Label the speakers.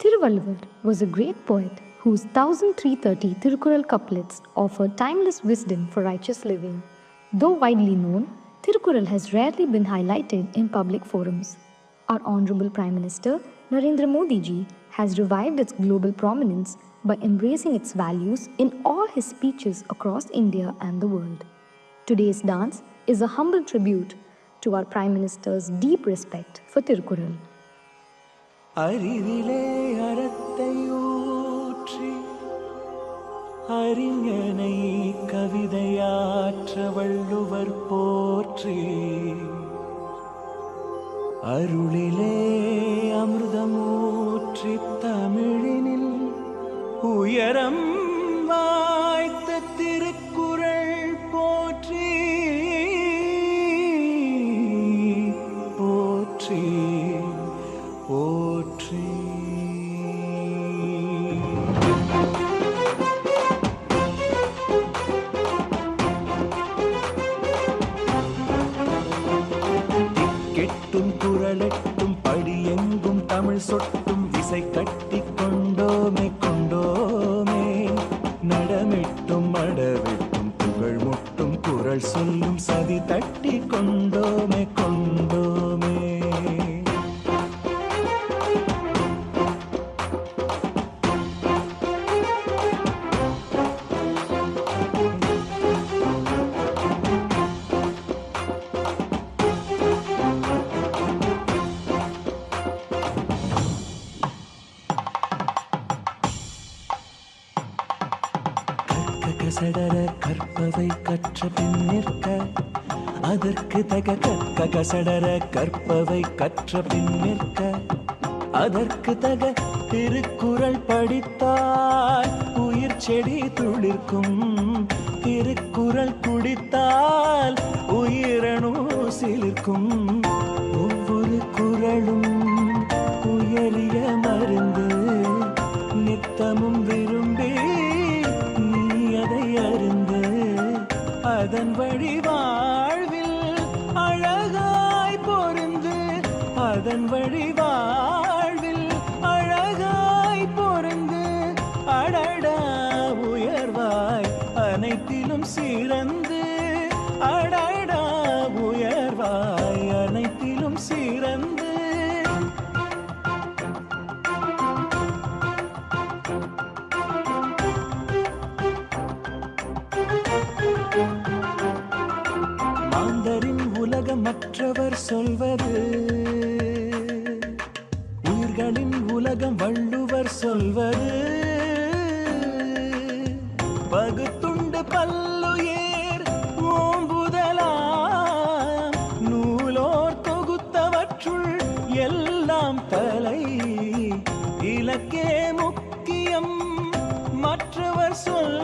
Speaker 1: Tiruvalluvar was a great poet whose 1330 Tirukural couplets offer timeless wisdom for righteous living. Though widely known, Tirukural has rarely been highlighted in public forums. Our Honorable Prime Minister Narendra Modi ji has revived its global prominence by embracing its values in all his speeches across India and the world. Today's dance is a humble tribute to our Prime Minister's deep respect for Tirukural.
Speaker 2: அறிவிலே அறத்தையூற்றி அறிஞனை கவிதையாற்ற வள்ளுவர் போற்றி. அருளிலே அமிர்தமூற்றி தமிழினில் உயரம் வாய்த்த திருக்குறள் போற்றி. போற்றி. போற்றி. கெட்டும் குரலெட்டும் படியெங்கும் தமிழ் சொட்டும் இசை கட்டி கொண்டோமே கொண்டோமே. நடமிட்டும் மடவிட்டும் புகழ் முட்டும் குரல் சொல்லும் சதி தட்டி கொண்டோமே கசடர கற்பவை கற்ற பின் நிற்க. அதற்கு தக கற்க கசடர கற்பவை கற்ற பின் நிற்க. அதற்கு தக திருக்குறள் படித்தால் உயிர் செடி துளிர்க்கும். திருக்குறள் குடித்தால் உயிரணு சிலிர்க்கும். ஒவ்வொரு குரலும் உயரிய மருந்து நித்தமும் அதன் வழி வாழ்வில் அழகாய் பொருந்து அடடா உயர்வாய் அனைத்திலும் சிறந்து அடடா உயர்வாய் அனைத்திலும் சிறந்து. மாந்தரின் உலகம் மற்றவர் சொல்வது உயிர்களின் உலகம் வள்ளுவர் சொல்வது பகுத்துண்டு பல்லுயேர் ஓம்புதலாம் நூலோர் தொகுத்தவற்றுள் எல்லாம் தலை இலக்கே முக்கியம் மற்றவர் சொல்